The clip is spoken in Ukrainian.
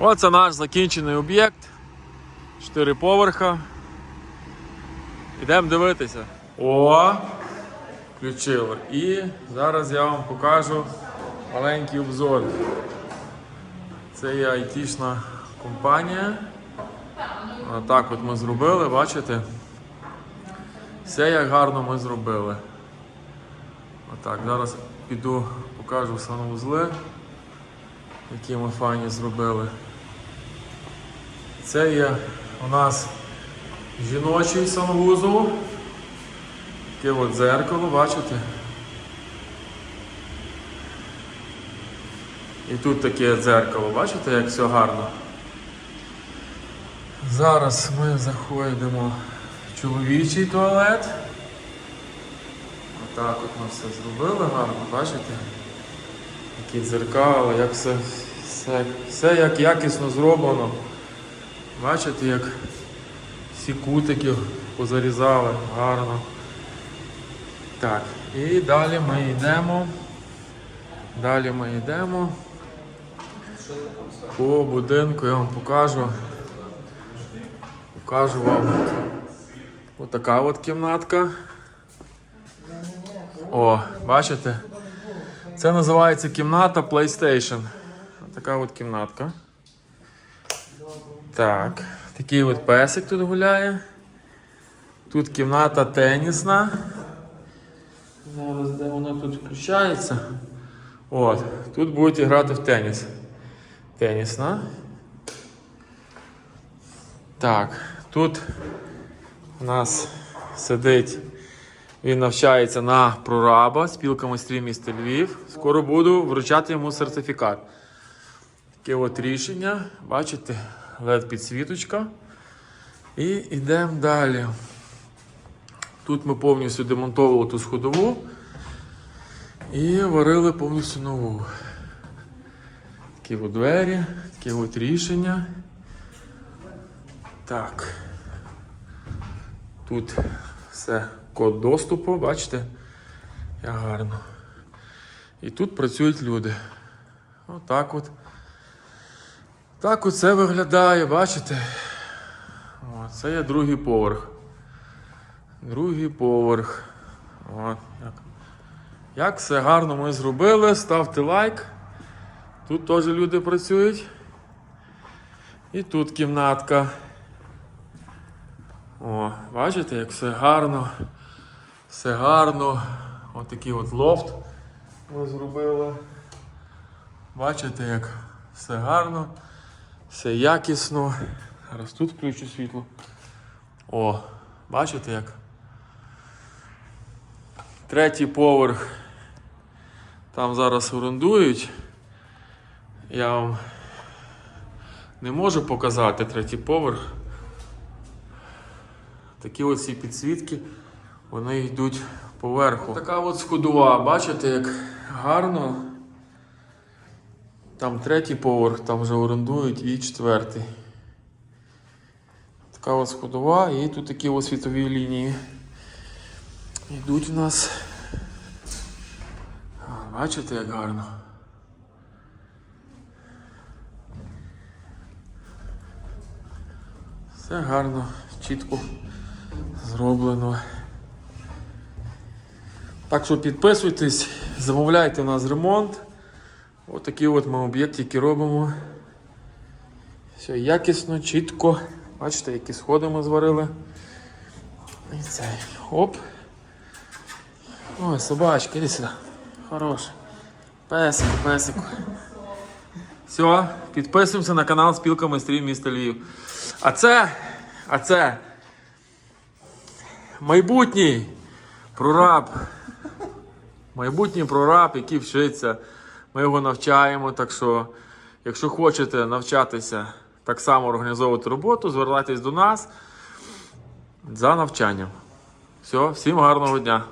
Оце наш закінчений об'єкт. Чотири поверха. Ідемо дивитися. О! Включили. І зараз я вам покажу маленький обзор. Це є айтішна компанія. Отак от ми зробили, бачите? Все як гарно ми зробили. Отак, зараз піду покажу санвузли, які ми файні зробили. Це є у нас жіночий санвузол. Таке от дзеркало, бачите? І тут таке дзеркало, бачите, як все гарно. Зараз ми заходимо в чоловічий туалет. Отак от ми все зробили гарно, бачите? Які дзеркала, як все, все, все як якісно зроблено. Бачите, як всі кутики позарізали гарно. Так, і далі ми йдемо. Далі ми йдемо. По будинку я вам покажу. Покажу вам отака от кімнатка. О, бачите? Це називається кімната PlayStation. Така от кімнатка. Так, такий от песик тут гуляє. Тут кімната тенісна. Зараз де вона тут включається. От, тут будете грати в теніс. Тенісна. Так, тут у нас сидить, він навчається на прораба, спілка майстрів міста Львів. Скоро буду вручати йому сертифікат. Таке от рішення, бачите, led підсвіточка. І йдемо далі. Тут ми повністю демонтовували ту сходову і варили повністю нову. Такі от двері, таке от рішення. Так. Тут все код доступу, бачите? Як гарно. І тут працюють люди. Отак от. Так от це виглядає, бачите? Це є другий поверх. Другий поверх. От, як. все гарно ми зробили, ставте лайк. Тут теж люди працюють. І тут кімнатка. О, бачите, як все гарно. Все гарно. Ось такий от лофт ми зробили. Бачите, як все гарно, все якісно. Зараз тут включу світло. О, бачите як? Третій поверх. Там зараз орендують. Я вам не можу показати третій поверх. Такі оці підсвітки, вони йдуть поверху. Така от сходова, бачите, як гарно. Там третій поверх, там вже орендують і четвертий. Така от сходова, і тут такі ось світові лінії. Йдуть у нас. Бачите, як гарно. Все гарно, чітко зроблено. Так що підписуйтесь, замовляйте у нас ремонт. Отакі от ми об'єктики робимо. Все якісно, чітко. Бачите, які сходи ми зварили. І цей. Оп. Ой, собачка, іди сюди. Хорош. Песику, песику. Все, підписуємося на канал Спілка майстрів міста Львів. А це, а це майбутній прораб. Майбутній прораб, який вчиться. Ми його навчаємо. Так що, якщо хочете навчатися так само організовувати роботу, звертайтесь до нас за навчанням. Все, всім гарного дня!